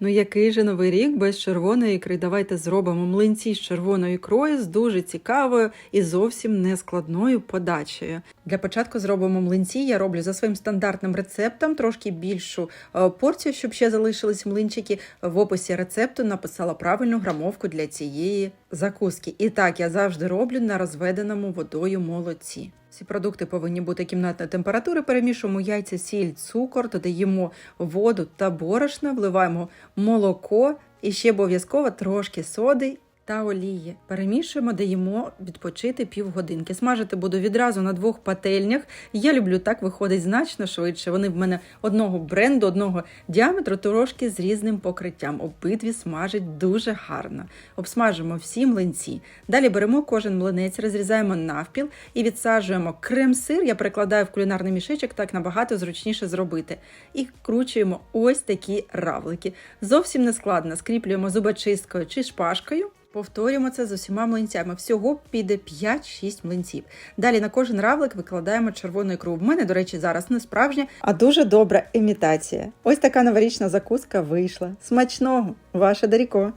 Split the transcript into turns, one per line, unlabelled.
Ну який же новий рік без червоної ікри? Давайте зробимо млинці з червоною ікрою з дуже цікавою і зовсім нескладною подачею. Для початку зробимо млинці. Я роблю за своїм стандартним рецептом трошки більшу е, порцію, щоб ще залишились млинчики. В описі рецепту написала правильну грамовку для цієї закуски. І так я завжди роблю на розведеному водою молоці. Всі продукти повинні бути кімнатної температури. Перемішуємо яйця, сіль, цукор, додаємо воду та борошна, вливаємо молоко і ще обов'язково трошки соди. Та олії перемішуємо, даємо відпочити півгодинки. Смажити буду відразу на двох пательнях. Я люблю так, виходить значно швидше. Вони в мене одного бренду, одного діаметру, трошки з різним покриттям. Обидві смажать дуже гарно. Обсмажимо всі млинці. Далі беремо кожен млинець, розрізаємо навпіл і відсаджуємо крем-сир. Я перекладаю в кулінарний мішечок, так набагато зручніше зробити. І вкручуємо ось такі равлики. Зовсім не складно. Скріплюємо зубочисткою чи шпажкою. Повторюємо це з усіма млинцями. Всього піде 5-6 млинців. Далі на кожен равлик викладаємо червону ікру. В мене, до речі, зараз не справжня, а дуже добра імітація. Ось така новорічна закуска вийшла. Смачного! Ваше Даріко!